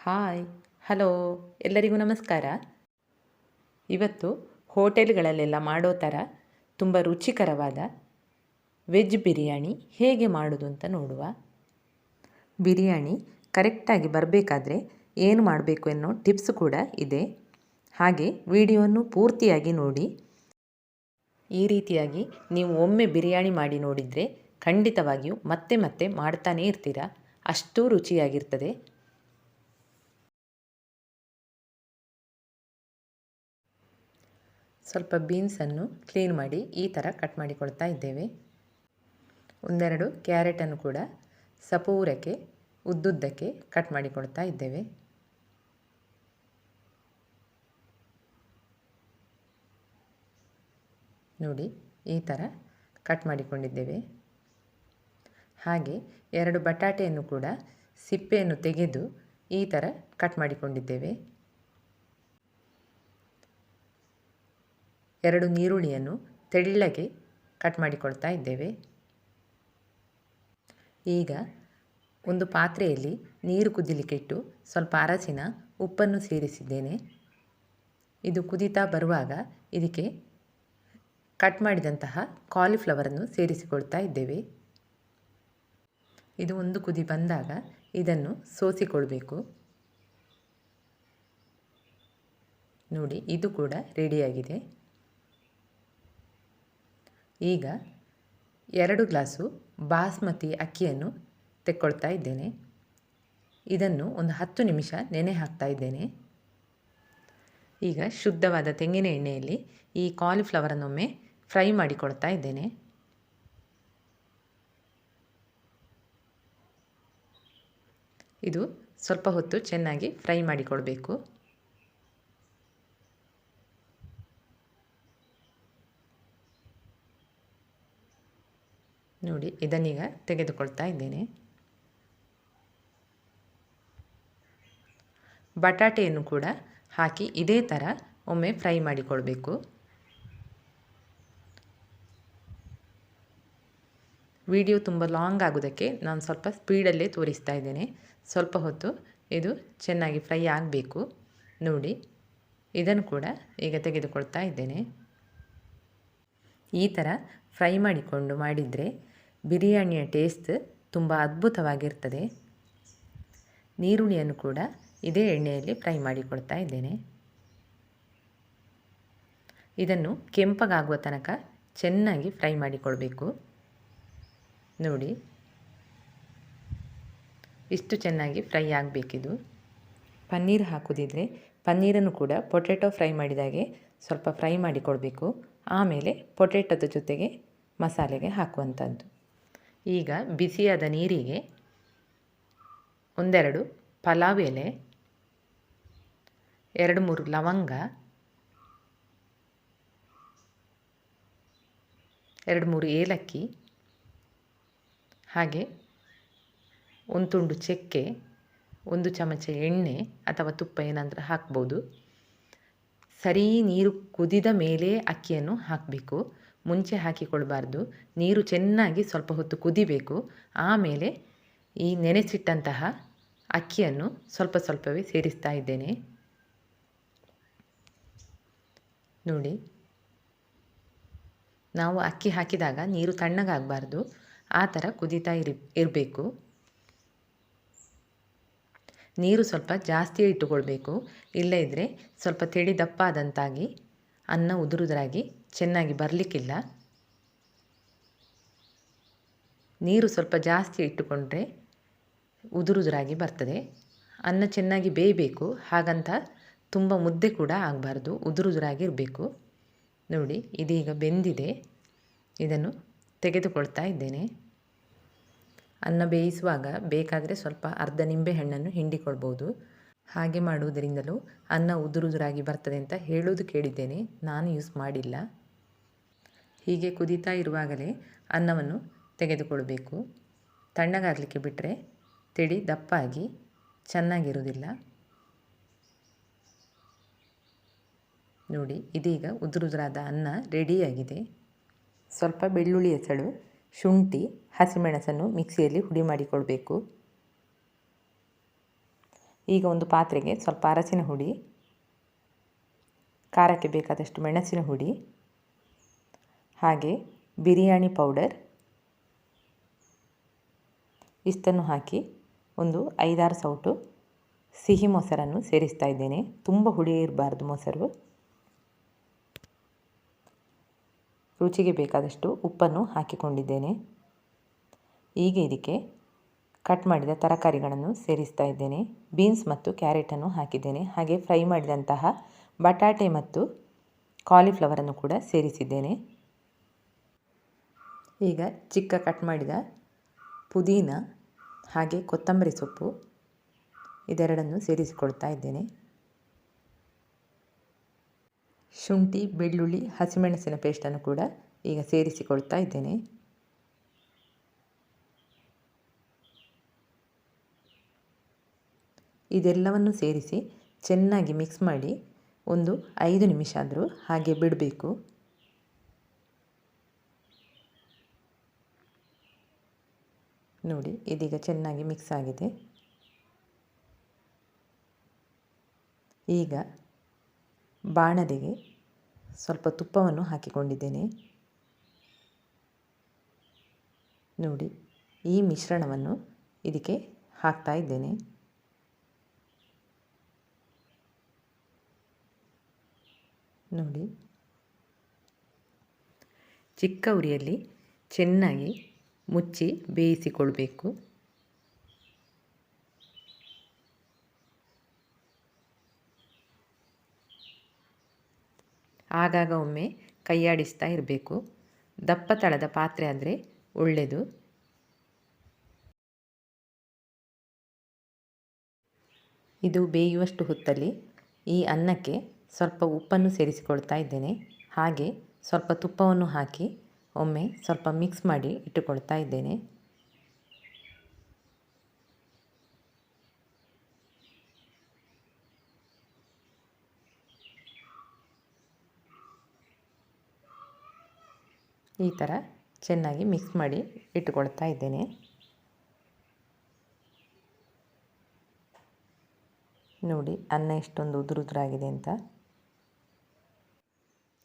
Hi, hello, ಎಲ್ಲರಿಗೂ ನಮಸ್ಕಾರ. ಇವತ್ತು ಹೋಟೆಲ್ಗಳಲ್ಲೆಲ್ಲ ಮಾಡೋ ಥರ ತುಂಬ ರುಚಿಕರವಾದ ವೆಜ್ ಬಿರಿಯಾನಿ ಹೇಗೆ ಮಾಡೋದು ಅಂತ ನೋಡುವ. ಬಿರಿಯಾನಿ ಕರೆಕ್ಟಾಗಿ ಬರಬೇಕಾದ್ರೆ ಏನು ಮಾಡಬೇಕು ಅನ್ನೋ ಟಿಪ್ಸ್ ಕೂಡ ಇದೆ. ಹಾಗೆ ವಿಡಿಯೋವನ್ನು ಪೂರ್ತಿಯಾಗಿ ನೋಡಿ. ಈ ರೀತಿಯಾಗಿ ನೀವು ಒಮ್ಮೆ ಬಿರಿಯಾನಿ ಮಾಡಿ ನೋಡಿದರೆ ಖಂಡಿತವಾಗಿಯೂ ಮತ್ತೆ ಮತ್ತೆ ಮಾಡ್ತಾನೇ ಇರ್ತೀರ. ಅಷ್ಟು ರುಚಿಯಾಗಿರ್ತದೆ. ಸ್ವಲ್ಪ ಬೀನ್ಸನ್ನು ಕ್ಲೀನ್ ಮಾಡಿ ಈ ಥರ ಕಟ್ ಮಾಡಿಕೊಳ್ತಾ ಇದ್ದೇವೆ. ಒಂದೆರಡು ಕ್ಯಾರೆಟನ್ನು ಕೂಡ ಸಪೂರಕ್ಕೆ, ಉದ್ದುದ್ದಕ್ಕೆ ಕಟ್ ಮಾಡಿಕೊಳ್ತಾ ಇದ್ದೇವೆ. ನೋಡಿ, ಈ ಥರ ಕಟ್ ಮಾಡಿಕೊಂಡಿದ್ದೇವೆ. ಹಾಗೆ ಎರಡು ಬಟಾಟೆಯನ್ನು ಕೂಡ ಸಿಪ್ಪೆಯನ್ನು ತೆಗೆದು ಈ ಥರ ಕಟ್ ಮಾಡಿಕೊಂಡಿದ್ದೇವೆ. ಎರಡು ನೀರುಳ್ಳಿಯನ್ನು ತೆಳ್ಳಗೆ ಕಟ್ ಮಾಡಿಕೊಳ್ತಾ ಇದ್ದೇವೆ. ಈಗ ಒಂದು ಪಾತ್ರೆಯಲ್ಲಿ ನೀರು ಕುದಿಲಿಕ್ಕಿಟ್ಟು ಸ್ವಲ್ಪ ಅರಸಿನ ಉಪ್ಪನ್ನು ಸೇರಿಸಿದ್ದೇನೆ. ಇದು ಕುದೀತಾ ಬರುವಾಗ ಇದಕ್ಕೆ ಕಟ್ ಮಾಡಿದಂತಹ ಕಾಲಿಫ್ಲವರನ್ನು ಸೇರಿಸಿಕೊಳ್ತಾ ಇದ್ದೇವೆ. ಇದು ಒಂದು ಕುದಿ ಬಂದಾಗ ಇದನ್ನು ಸೋಸಿಕೊಳ್ಬೇಕು. ನೋಡಿ, ಇದು ಕೂಡ ರೆಡಿಯಾಗಿದೆ ಈಗ ಎರಡು ಗ್ಲಾಸು ಬಾಸ್ಮತಿ ಅಕ್ಕಿಯನ್ನು ತೆಕ್ಕೊಳ್ತಾ ಇದ್ದೇನೆ. ಇದನ್ನು ಒಂದು ಹತ್ತು ನಿಮಿಷ ನೆನೆ ಹಾಕ್ತಾ ಇದ್ದೇನೆ. ಈಗ ಶುದ್ಧವಾದ ತೆಂಗಿನ ಎಣ್ಣೆಯಲ್ಲಿ ಈ ಕಾಲಿಫ್ಲವರನ್ನೊಮ್ಮೆ ಫ್ರೈ ಮಾಡಿಕೊಳ್ತಾ ಇದ್ದೇನೆ. ಇದು ಸ್ವಲ್ಪ ಹೊತ್ತು ಚೆನ್ನಾಗಿ ಫ್ರೈ ಮಾಡಿಕೊಳ್ಬೇಕು. ನೋಡಿ ಇದನ್ನೀಗ ತೆಗೆದುಕೊಳ್ತಾ ಇದ್ದೇನೆ. ಬಟಾಟೆಯನ್ನು ಕೂಡ ಹಾಕಿ ಇದೇ ಥರ ಒಮ್ಮೆ ಫ್ರೈ ಮಾಡಿಕೊಳ್ಬೇಕು. ವಿಡಿಯೋ ತುಂಬ ಲಾಂಗ್ ಆಗೋದಕ್ಕೆ ನಾನು ಸ್ವಲ್ಪ ಸ್ಪೀಡಲ್ಲೇ ತೋರಿಸ್ತಾ ಇದ್ದೇನೆ. ಸ್ವಲ್ಪ ಹೊತ್ತು ಇದು ಚೆನ್ನಾಗಿ ಫ್ರೈ ಆಗಬೇಕು. ನೋಡಿ, ಇದನ್ನು ಕೂಡ ಈಗ ತೆಗೆದುಕೊಳ್ತಾ ಇದ್ದೇನೆ. ಈ ಥರ ಫ್ರೈ ಮಾಡಿಕೊಂಡು ಮಾಡಿದರೆ ಬಿರಿಯಾನಿಯ ಟೇಸ್ಟ್ ತುಂಬ ಅದ್ಭುತವಾಗಿರ್ತದೆ. ನೀರುಳ್ಳಿಯನ್ನು ಕೂಡ ಇದೇ ಎಣ್ಣೆಯಲ್ಲಿ ಫ್ರೈ ಮಾಡಿಕೊಳ್ತಾ ಇದ್ದೇನೆ. ಇದನ್ನು ಕೆಂಪಗಾಗುವ ತನಕ ಚೆನ್ನಾಗಿ ಫ್ರೈ ಮಾಡಿಕೊಳ್ಬೇಕು. ನೋಡಿ. ಇಷ್ಟು ಚೆನ್ನಾಗಿ ಫ್ರೈ ಆಗಬೇಕಿದು. ಪನ್ನೀರ್ ಹಾಕೋದಿದ್ರೆ ಪನ್ನೀರನ್ನು ಕೂಡ ಪೊಟೆಟೊ ಫ್ರೈ ಮಾಡಿದಾಗೆ ಸ್ವಲ್ಪ ಫ್ರೈ ಮಾಡಿಕೊಳ್ಬೇಕು. ಆಮೇಲೆ ಪೊಟೆಟೊದ ಜೊತೆಗೆ ಮಸಾಲೆಗೆ ಹಾಕುವಂಥದ್ದು ಈಗ ಬಿಸಿಯಾದ ನೀರಿಗೆ ಒಂದೆರಡು ಪಲಾವ್ ಎಲೆ, ಎರಡು ಮೂರು ಲವಂಗ, ಎರಡು ಮೂರು ಏಲಕ್ಕಿ, ಹಾಗೆ ಒಂದು ತುಂಡು ಚಕ್ಕೆ, ಒಂದು ಚಮಚ ಎಣ್ಣೆ ಅಥವಾ ತುಪ್ಪ ಏನಾದರೂ ಹಾಕ್ಬೋದು. ಸರಿ ನೀರು ಕುದಿದ ಮೇಲೆ ಅಕ್ಕಿಯನ್ನು ಹಾಕಬೇಕು. ಮುಂಚೆ ಹಾಕಿಕೊಳ್ಬಾರ್ದು. ನೀರು ಚೆನ್ನಾಗಿ ಸ್ವಲ್ಪ ಹೊತ್ತು ಕುದಿಬೇಕು. ಆಮೇಲೆ ಈ ನೆನೆಸಿಟ್ಟಂತಹ ಅಕ್ಕಿಯನ್ನು ಸ್ವಲ್ಪ ಸ್ವಲ್ಪವೇ ಸೇರಿಸ್ತಾ ಇದ್ದೇನೆ. ನೋಡಿ. ನಾವು ಅಕ್ಕಿ ಹಾಕಿದಾಗ ನೀರು ತಣ್ಣಗಾಗಬಾರ್ದು. ಆ ಥರ ಕುದೀತಾ ಇರಿ, ಇರಬೇಕು. ನೀರು ಸ್ವಲ್ಪ ಜಾಸ್ತಿ ಇಟ್ಟುಕೊಳ್ಬೇಕು. ಇಲ್ಲದಿದ್ದರೆ ಸ್ವಲ್ಪ ತಿಳಿ ದಪ್ಪ ಆದಂತಾಗಿ ಅನ್ನ ಉದುರುದ್ರಾಗಿ ಚೆನ್ನಾಗಿ ಬರಲಿಕ್ಕಿಲ್ಲ. ನೀರು ಸ್ವಲ್ಪ ಜಾಸ್ತಿ ಇಟ್ಟುಕೊಂಡ್ರೆ ಉದುರುದುರಾಗಿ ಬರ್ತದೆ. ಅನ್ನ ಚೆನ್ನಾಗಿ ಬೇಯಬೇಕು. ಹಾಗಂತ ತುಂಬ ಮುದ್ದೆ ಕೂಡ ಆಗಬಾರ್ದು. ಉದುರುದುರಾಗಿ ಇರಬೇಕು. ನೋಡಿ, ಇದೀಗ ಬೆಂದಿದೆ. ಇದನ್ನು ತೆಗೆದುಕೊಳ್ತಾ ಇದ್ದೇನೆ. ಅನ್ನ ಬೇಯಿಸುವಾಗ ಬೇಕಾದರೆ ಸ್ವಲ್ಪ ಅರ್ಧ ನಿಂಬೆ ಹಣ್ಣನ್ನು ಹಿಂಡಿಕೊಳ್ಬೋದು ಹಾಗೆ ಮಾಡುವುದರಿಂದಲೂ ಅನ್ನ ಉದುರುದುರಾಗಿ ಬರ್ತದೆ ಅಂತ ಹೇಳೋದು ಕೇಳಿದ್ದೇನೆ. ನಾನು ಯೂಸ್ ಮಾಡಿಲ್ಲ. ಹೀಗೆ ಕುದೀತಾ ಇರುವಾಗಲೇ ಅನ್ನವನ್ನು ತೆಗೆದುಕೊಳ್ಬೇಕು. ತಣ್ಣಗಾಗಲಿಕ್ಕೆ ಬಿಟ್ಟರೆ ತಿಳಿ ದಪ್ಪಾಗಿ, ಚೆನ್ನಾಗಿರುವುದಿಲ್ಲ. ನೋಡಿ, ಇದೀಗ ಉದುರುದುರಾದ ಅನ್ನ ರೆಡಿಯಾಗಿದೆ ಸ್ವಲ್ಪ ಬೆಳ್ಳುಳ್ಳಿ ಹೆಸಳು ಶುಂಠಿ, ಹಸಿಮೆಣಸನ್ನು ಮಿಕ್ಸಿಯಲ್ಲಿ ಹುಡಿ ಮಾಡಿಕೊಳ್ಬೇಕು. ಈಗ ಒಂದು ಪಾತ್ರೆಗೆ ಸ್ವಲ್ಪ ಅರಸಿನ ಹುಡಿ, ಖಾರಕ್ಕೆ ಬೇಕಾದಷ್ಟು ಮೆಣಸಿನ ಹುಡಿ, ಹಾಗೆ ಬಿರಿಯಾನಿ ಪೌಡರ್, ಇಷ್ಟನ್ನು ಹಾಕಿ ಒಂದು ಐದಾರು ಸೌಟು ಸಿಹಿ ಮೊಸರನ್ನು ಸೇರಿಸ್ತಾ ಇದ್ದೇನೆ. ತುಂಬ ಹುಳಿ ಇರಬಾರ್ದು ಮೊಸರು. ರುಚಿಗೆ ಬೇಕಾದಷ್ಟು ಉಪ್ಪನ್ನು ಹಾಕಿಕೊಂಡಿದ್ದೇನೆ. ಈಗ ಇದಕ್ಕೆ ಕಟ್ ಮಾಡಿದ ತರಕಾರಿಗಳನ್ನು ಸೇರಿಸ್ತಾ ಇದ್ದೇನೆ. ಬೀನ್ಸ್ ಮತ್ತು ಕ್ಯಾರೆಟನ್ನು ಹಾಕಿದ್ದೇನೆ. ಹಾಗೆ ಫ್ರೈ ಮಾಡಿದಂತಹ ಬಟಾಟೆ ಮತ್ತು ಕಾಲಿಫ್ಲವರನ್ನು ಕೂಡ ಸೇರಿಸಿದ್ದೇನೆ. ಈಗ ಚಿಕ್ಕ ಕಟ್ ಮಾಡಿದ ಪುದೀನ ಹಾಗೆ ಕೊತ್ತಂಬರಿ ಸೊಪ್ಪು ಇದೆರಡನ್ನು ಸೇರಿಸಿಕೊಳ್ತಾ ಇದ್ದೇನೆ. ಶುಂಠಿ, ಬೆಳ್ಳುಳ್ಳಿ, ಹಸಿಮೆಣಸಿನ ಪೇಸ್ಟನ್ನು ಕೂಡ ಈಗ ಸೇರಿಸಿಕೊಳ್ತಾ ಇದ್ದೇನೆ. ಇದೆಲ್ಲವನ್ನು ಸೇರಿಸಿ ಚೆನ್ನಾಗಿ ಮಿಕ್ಸ್ ಮಾಡಿ ಒಂದು ಐದು ನಿಮಿಷ ಆದರೂ ಹಾಗೆ ಬಿಡಬೇಕು. ನೋಡಿ, ಇದೀಗ ಚೆನ್ನಾಗಿ ಮಿಕ್ಸ್ ಆಗಿದೆ. ಈಗ ಬಾಣಲೆಗೆ ಸ್ವಲ್ಪ ತುಪ್ಪವನ್ನು ಹಾಕಿಕೊಂಡಿದ್ದೇನೆ. ನೋಡಿ, ಈ ಮಿಶ್ರಣವನ್ನು ಇದಕ್ಕೆ ಹಾಕ್ತಾ ಇದ್ದೇನೆ. ನೋಡಿ, ಚಿಕ್ಕ ಉರಿಯಲ್ಲಿ ಚೆನ್ನಾಗಿ ಮುಚ್ಚಿ ಬೇಯಿಸಿಕೊಳ್ಬೇಕು. ಆಗಾಗ ಒಮ್ಮೆ ಕೈಯಾಡಿಸ್ತಾ ಇರಬೇಕು. ದಪ್ಪ ತಳದ ಪಾತ್ರೆ ಆದರೆ ಒಳ್ಳೆಯದು ಇದು ಬೇಯುವಷ್ಟು ಹೊತ್ತಲ್ಲಿ ಈ ಅನ್ನಕ್ಕೆ ಸ್ವಲ್ಪ ಉಪ್ಪನ್ನು ಸೇರಿಸಿಕೊಳ್ತಾ ಇದ್ದೇನೆ. ಹಾಗೆ ಸ್ವಲ್ಪ ತುಪ್ಪವನ್ನು ಹಾಕಿ ಒಮ್ಮೆ ಸ್ವಲ್ಪ ಮಿಕ್ಸ್ ಮಾಡಿ ಇಟ್ಟುಕೊಳ್ತಾ ಇದ್ದೇನೆ. ಈ ಥರ ಚೆನ್ನಾಗಿ ಮಿಕ್ಸ್ ಮಾಡಿ ಇಟ್ಕೊಳ್ತಾ ಇದ್ದೇನೆ. ನೋಡಿ, ಅನ್ನ ಎಷ್ಟೊಂದು ಉದುರುದುರಾಗಿದೆ ಅಂತ.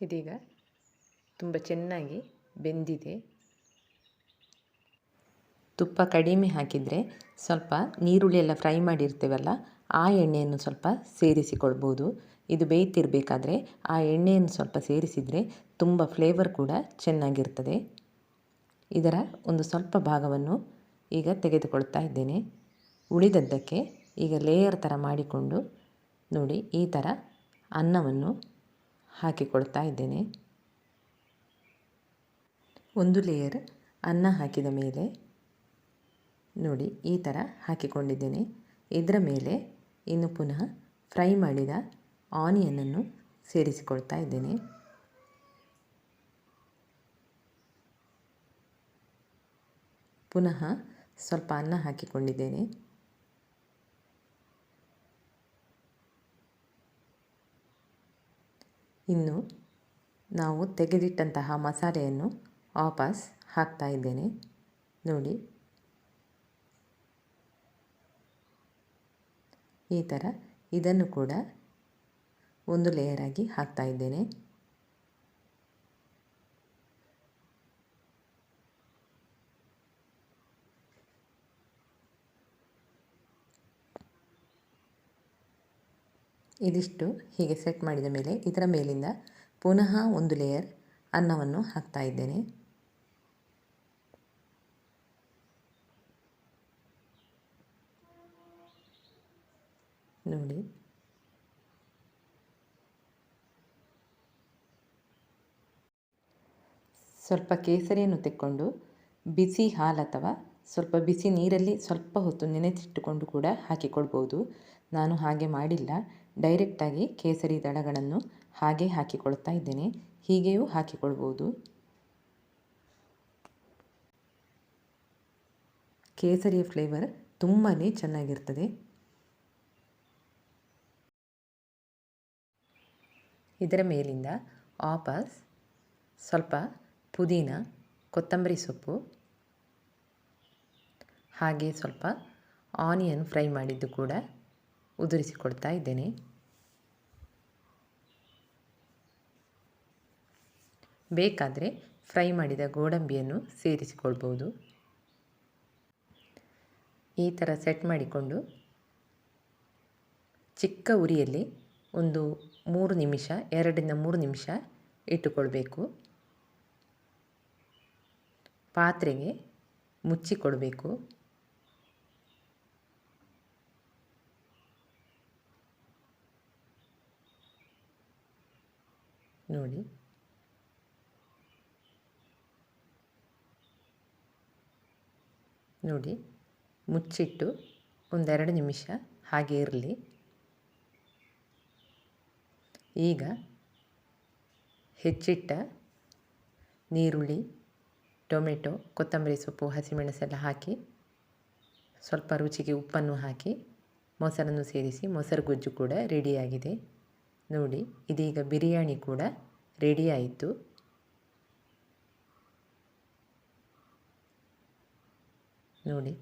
ಇದೀಗ ತುಂಬ ಚೆನ್ನಾಗಿ ಬೆಂದಿದೆ. ತುಪ್ಪ ಕಡಿಮೆ ಹಾಕಿದರೆ ಸ್ವಲ್ಪ ನೀರುಳ್ಳಿ ಎಲ್ಲ ಫ್ರೈ ಮಾಡಿರ್ತೇವಲ್ಲ, ಆ ಎಣ್ಣೆಯನ್ನು ಸ್ವಲ್ಪ ಸೇರಿಸಿಕೊಳ್ಬೋದು. ಇದು ಬೇಯ್ತಿರಬೇಕಾದ್ರೆ ಆ ಎಣ್ಣೆಯನ್ನು ಸ್ವಲ್ಪ ಸೇರಿಸಿದರೆ ತುಂಬ ಫ್ಲೇವರ್ ಕೂಡ ಚೆನ್ನಾಗಿರ್ತದೆ. ಇದರ ಒಂದು ಸ್ವಲ್ಪ ಭಾಗವನ್ನು ಈಗ ತೆಗೆದುಕೊಳ್ತಾ ಇದ್ದೇನೆ. ಉಳಿದದ್ದಕ್ಕೆ ಈಗ ಲೇಯರ್ ಥರ ಮಾಡಿಕೊಂಡು ನೋಡಿ ಈ ಥರ ಅನ್ನವನ್ನು ಹಾಕಿಕೊಳ್ತಾ ಇದ್ದೇನೆ. ಒಂದು ಲೇಯರ್ ಅನ್ನ ಹಾಕಿದ ಮೇಲೆ ನೋಡಿ ಈ ಥರ ಹಾಕಿಕೊಂಡಿದ್ದೇನೆ. ಇದರ ಮೇಲೆ ಇನ್ನು ಪುನಃ ಫ್ರೈ ಮಾಡಿದ ಆನಿಯನನ್ನು ಸೇರಿಸಿಕೊಳ್ತಾ ಇದ್ದೇನೆ. ಪುನಃ ಸ್ವಲ್ಪ ಅನ್ನ ಹಾಕಿಕೊಂಡಿದ್ದೇನೆ. ಇನ್ನು ನಾವು ತೆಗೆದಿಟ್ಟಂತಹ ಮಸಾಲೆಯನ್ನು ವಾಪಸ್ ಹಾಕ್ತಾ ಇದ್ದೇನೆ. ನೋಡಿ. ಈ ಥರ ಇದನ್ನು ಕೂಡ ಒಂದು ಲೇಯರ್ ಆಗಿ ಹಾಕ್ತಾ ಇದ್ದೇನೆ. ಇದಿಷ್ಟು ಹೀಗೆ ಸೆಟ್ ಮಾಡಿದ ಮೇಲೆ ಇದರ ಮೇಲಿಂದ ಪುನಃ ಒಂದು ಲೇಯರ್ ಅನ್ನವನ್ನು ಹಾಕ್ತಾ ಇದ್ದೇನೆ. ನೋಡಿ. ಸ್ವಲ್ಪ ಕೇಸರಿಯನ್ನು ತೆಕ್ಕೊಂಡು ಬಿಸಿ ಹಾಲು ಅಥವಾ ಸ್ವಲ್ಪ ಬಿಸಿ ನೀರಲ್ಲಿ ಸ್ವಲ್ಪ ಹೊತ್ತು ನೆನೆಸಿಟ್ಟುಕೊಂಡು ಕೂಡ ಹಾಕಿಕೊಳ್ಬೋದು ನಾನು ಹಾಗೆ ಮಾಡಿಲ್ಲ. ಡೈರೆಕ್ಟಾಗಿ ಕೇಸರಿ ದಳಗಳನ್ನು ಹಾಗೆ ಹಾಕಿಕೊಳ್ತಾ ಇದ್ದೇನೆ. ಹೀಗೆಯೂ ಹಾಕಿಕೊಳ್ಬೋದು. ಕೇಸರಿಯ ಫ್ಲೇವರ್ ತುಂಬಾ ಚೆನ್ನಾಗಿರ್ತದೆ. ಇದರ ಮೇಲಿಂದ ಆಪಸ್ ಸ್ವಲ್ಪ ಪುದೀನ, ಕೊತ್ತಂಬರಿ ಸೊಪ್ಪು, ಹಾಗೆ ಸ್ವಲ್ಪ ಆನಿಯನ್ ಫ್ರೈ ಮಾಡಿದ್ದು ಕೂಡ ಉದುರಿಸಿಕೊಳ್ತಾ ಇದ್ದೇನೆ. ಬೇಕಾದರೆ ಫ್ರೈ ಮಾಡಿದ ಗೋಡಂಬಿಯನ್ನು ಸೇರಿಸಿಕೊಳ್ಬೋದು ಈ ಥರ ಸೆಟ್ ಮಾಡಿಕೊಂಡು ಚಿಕ್ಕ ಉರಿಯಲ್ಲಿ ಒಂದು ಮೂರು ನಿಮಿಷ, ಎರಡರಿಂದ ಮೂರು ನಿಮಿಷ ಇಟ್ಟುಕೊಳ್ಬೇಕು. ಪಾತ್ರೆಗೆ ಮುಚ್ಚಿಕೊಡಬೇಕು ನೋಡಿ. ನೋಡಿ, ಮುಚ್ಚಿಟ್ಟು ಒಂದೆರಡು ನಿಮಿಷ ಹಾಗೆ ಇರಲಿ. ಈಗ ಹೆಚ್ಚಿಟ್ಟ ನೀರುಳ್ಳಿ, ಟೊಮೆಟೊ, ಕೊತ್ತಂಬರಿ ಸೊಪ್ಪು, ಹಸಿಮೆಣಸೆಲ್ಲ ಹಾಕಿ, ಸ್ವಲ್ಪ ರುಚಿಗೆ ಉಪ್ಪನ್ನು ಹಾಕಿ, ಮೊಸರನ್ನು ಸೇರಿಸಿ, ಮೊಸರು ಗೊಜ್ಜು ಕೂಡ ರೆಡಿಯಾಗಿದೆ ನೋಡಿ, ಇದೀಗ ಬಿರಿಯಾನಿ ಕೂಡ ರೆಡಿ ಆಯಿತು. ನೋಡಿ.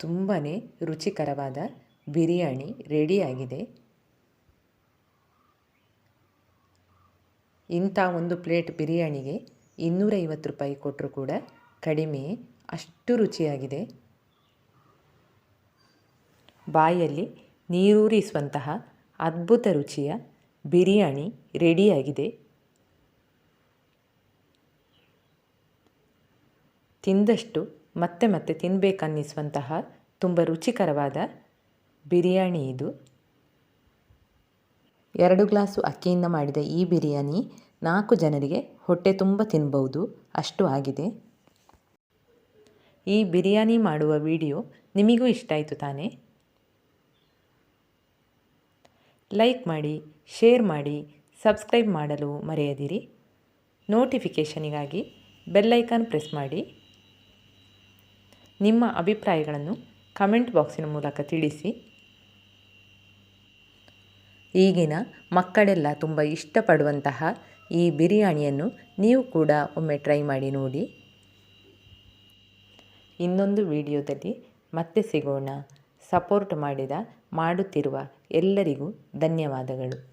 ತುಂಬಾ ರುಚಿಕರವಾದ ಬಿರಿಯಾನಿ ರೆಡಿಯಾಗಿದೆ ಇಂಥ ಒಂದು ಪ್ಲೇಟ್ ಬಿರಿಯಾನಿಗೆ ಇನ್ನೂರೈವತ್ತು ರೂಪಾಯಿ ಕೊಟ್ಟರು ಕೂಡ ಕಡಿಮೆ. ಅಷ್ಟು ರುಚಿಯಾಗಿದೆ. ಬಾಯಲ್ಲಿ ನೀರೂರಿಸುವಂತಹ ಅದ್ಭುತ ರುಚಿಯ ಬಿರಿಯಾನಿ ರೆಡಿಯಾಗಿದೆ. ತಿಂದಷ್ಟು ಮತ್ತೆ ಮತ್ತೆ ತಿನ್ನಬೇಕನ್ನಿಸುವಂತಹ ತುಂಬ ರುಚಿಕರವಾದ ಬಿರಿಯಾನಿ ಇದು. ಎರಡು ಗ್ಲಾಸು ಅಕ್ಕಿಯಿಂದ ಮಾಡಿದ ಈ ಬಿರಿಯಾನಿ ನಾಲ್ಕು ಜನರಿಗೆ ಹೊಟ್ಟೆ ತುಂಬ ತಿನ್ಬೋದು. ಅಷ್ಟು ಆಗಿದೆ. ಈ ಬಿರಿಯಾನಿ ಮಾಡುವ ವಿಡಿಯೋ ನಿಮಗೂ ಇಷ್ಟ ಆಯಿತು ತಾನೇ? ಲೈಕ್ ಮಾಡಿ, ಶೇರ್ ಮಾಡಿ, ಸಬ್ಸ್ಕ್ರೈಬ್ ಮಾಡಲು ಮರೆಯದಿರಿ. ನೋಟಿಫಿಕೇಷನಿಗಾಗಿ ಬೆಲ್ಲೈಕಾನ್ ಪ್ರೆಸ್ ಮಾಡಿ. ನಿಮ್ಮ ಅಭಿಪ್ರಾಯಗಳನ್ನು ಕಮೆಂಟ್ ಬಾಕ್ಸಿನ ಮೂಲಕ ತಿಳಿಸಿ. ಈಗಿನ ಮಕ್ಕಳೆಲ್ಲ ತುಂಬ ಇಷ್ಟಪಡುವಂತಹ ಈ ಬಿರಿಯಾನಿಯನ್ನು ನೀವು ಕೂಡ ಒಮ್ಮೆ ಟ್ರೈ ಮಾಡಿ ನೋಡಿ. ಇನ್ನೊಂದು ವಿಡಿಯೋದಲ್ಲಿ ಮತ್ತೆ ಸಿಗೋಣ. ಸಪೋರ್ಟ್ ಮಾಡಿದ ಮಾಡುತ್ತಿರುವ ಎಲ್ಲರಿಗೂ ಧನ್ಯವಾದಗಳು.